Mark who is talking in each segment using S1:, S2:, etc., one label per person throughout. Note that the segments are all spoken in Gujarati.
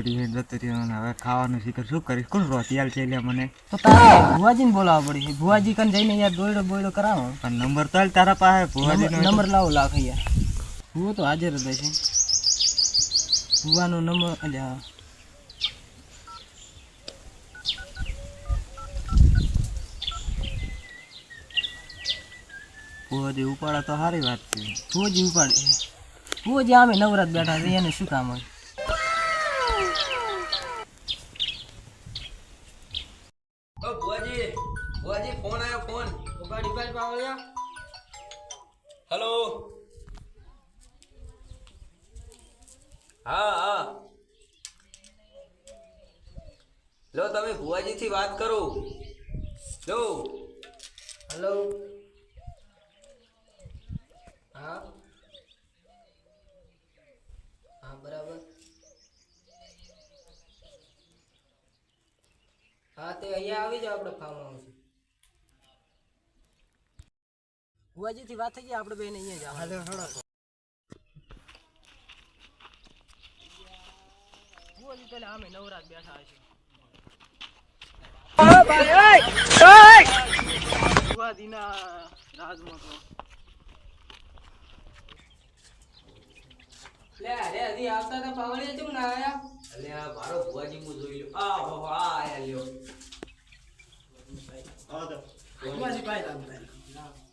S1: રેડી જતો રહ્યો ને હવે ખાવાનું શીખર શું કરીશ? કોણ રોતિયાલ છે લ્યા મને?
S2: તો તારે ભુવાજીને બોલાવવા પડે ભુવાજી કન જઈને યાર દોયડો બોયડો કરાવો.
S1: પણ નંબર તો હાલ તારા પાસે ભુવાજીનો
S2: નંબર નંબર લાવો લાખ યાર ભુવો તો હાજર જ છે ભુવાનો નંબર અલ્યા.
S1: ભુવાજી ઉપાડા તો સારી વાત છે.
S2: ભુવોજી ઉપાડે. ભુવોજી આમે નવરાત બેઠા છે એને શું કામ હોય?
S3: ઓ બુઆજી બુઆજી ફોન આવ્યો ફોન.
S2: ઉપાડી ઉપાડી પાવળિયા.
S3: હેલો. હા હા. લો તમે ભુવાજીથી થી વાત કરો. લો.
S2: હેલો. હા. હા બરાબર. હા તે અહીંયા આવી જાવ આપણે ફાર્મ હાઉસ બુઆજી થી વાત થઈ ગઈ આપણે બેન અહીંયા જાવ હાલો હળો બુઆજી પેલા આમે નવરાત બેઠા હશે. બુઆજીના રાજમાં તો લે અરે હજી આવતા હતા પાવડિયા ચમ ના આયા
S3: અલે આ મારો બુઆજી હું જોઈ લ્યો. આ હો આ આયા લ્યો.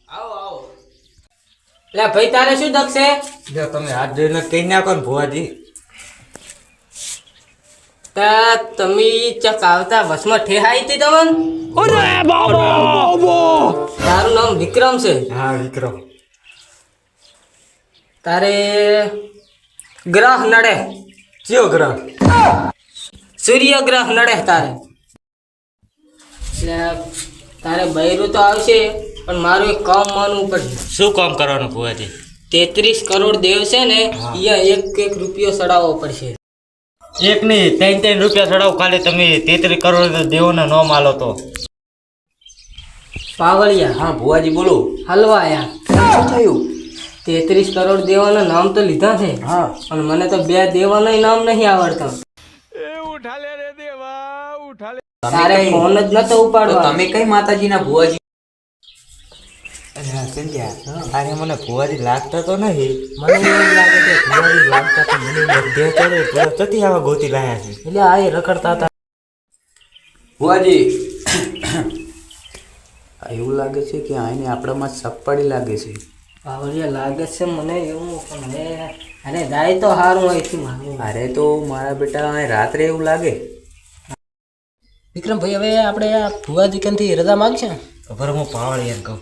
S3: આવો આવો
S2: લે ભાઈ તારે શું દક
S1: જો તમે હાથ જોઈને કહી નાખો ને ભુવાજી.
S2: તા તમે ચક આવતા વસમાં ઠેહાઈ હતી તમન? તારું નામ વિક્રમ છે?
S1: હા વિક્રમ.
S2: તારે ગ્રહ નડે
S1: કયો ગ્રહ?
S2: સૂર્ય ગ્રહ નડે તારે તારે બૈરું તો આવશે પણ મારું એક કામ માનવું પડશે.
S1: શું કામ કરવાનું ભુવાજી
S2: તેત્રીસ કરોડ દેવ છે ને અહીંયા એક એક રૂપિયો ચડાવવો પડશે.
S1: એક નહીં ત્રણ ત્રણ રૂપિયા ચડાવ ખાલી તમે તેત્રીસ કરોડ દેવોને ન માલો તો.
S2: પાવળિયા.
S3: હા ભુવાજી બોલો.
S2: હલવાયા.
S3: શું થયું?
S2: તેત્રીસ કરોડ દેવાના નામ તો લીધા છે.
S3: હા.
S2: પણ મને તો બે દેવાનો નામ નહીં આવડતા. તારે ફોન જ નતો ઉપાડો
S3: તમે કઈ માતાજીના ભુવાજી?
S1: અરે મને ભુવાજી લાગતા તો નહીં.
S2: મને એવું લાગે છે
S1: ભુવાજી લાગતા તો મને દેવ ચડે ભુવા આવા ગોતી લાયા છે.
S2: એટલે આ એ રખડતા હતા.
S3: ભુવાજી. આ એવું લાગે છે કે આને આપણામાં સપાડી લાગે છે.
S2: પાવડિયા લાગે છે મને એવું પણ હવે અરે જાય તો સારું અહીંથી મારું
S3: અરે તો મારા બેટા રાત્રે એવું લાગે.
S2: વિક્રમ ભાઈ હવે આપણે આ ભુવાજી કંથી રજા માગશે? ને
S1: ખબર હું પાવળિયાને કહું.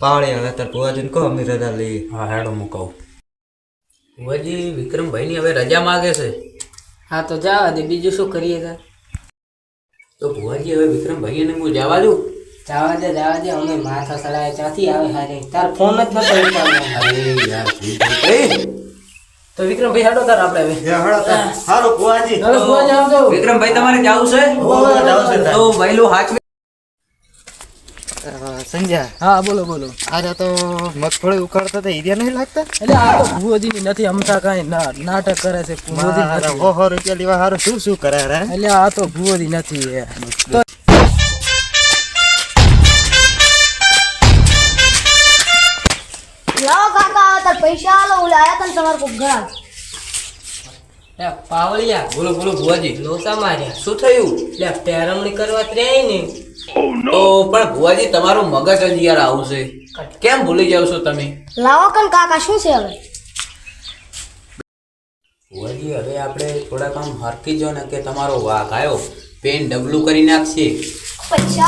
S1: પાવળિયા હવે તાર ભુવાજીને કહો અમે રજા લઈએ.
S3: હા હેડો હું કહું. ભુવાજી વિક્રમભાઈની હવે રજા માગે છે.
S2: હા તો જા દે બીજું શું કરીએ
S3: તો? ભુવાજી હવે વિક્રમભાઈને હું જવા દઉં?
S2: જવા દે જવા દે અમે માથા સડાય ત્યાંથી આવે હારે. તાર ફોન જ નતો ઉપાડવાનો.
S3: અરે યાર વિક્રમભાઈ
S2: તો વિક્રમ ભાઈ હાડો તાર આપણે હવે.
S1: હારું ભુવાજી
S2: હવે ભુવાજી આવજો.
S3: વિક્રમભાઈ તમારે જવું છે? તો વહેલું હાથ
S1: સંજ્યા
S2: હા બોલો બોલો.
S1: આજે તો મગફળી ઉખાડતા હતા હીર્યા નહીં લાગતા?
S2: એટલે આ તો ભુવાજીની નથી અમતા કાંઈ ના નાટક કરે છે ભુવાજી
S1: મારા ઓહો રૂપિયા લેવા હારું. શું શું કરે રે?
S2: એટલે આ તો ભુવજી નથી
S4: આયા તને તમાર ઘણા.
S2: લે, પાવળિયા
S3: બોલો બોલો ભુવાજી
S2: લોસા માર્યા.
S3: શું થયું?
S2: લે પેરમણી કરવા ત્રેય ને
S3: તો પણ ભુવાજી તમારું મગજ જ યાર આવું છે. કેમ ભૂલી જાવ છો તમે?
S4: લાવો કન કાકા શું છે હવે?
S3: ભુવાજી હવે આપણે થોડાક કામ હરકી જો ને કે તમારો વાઘ આવ્યો પેન ડબલું કરી નાખશે.
S4: પછી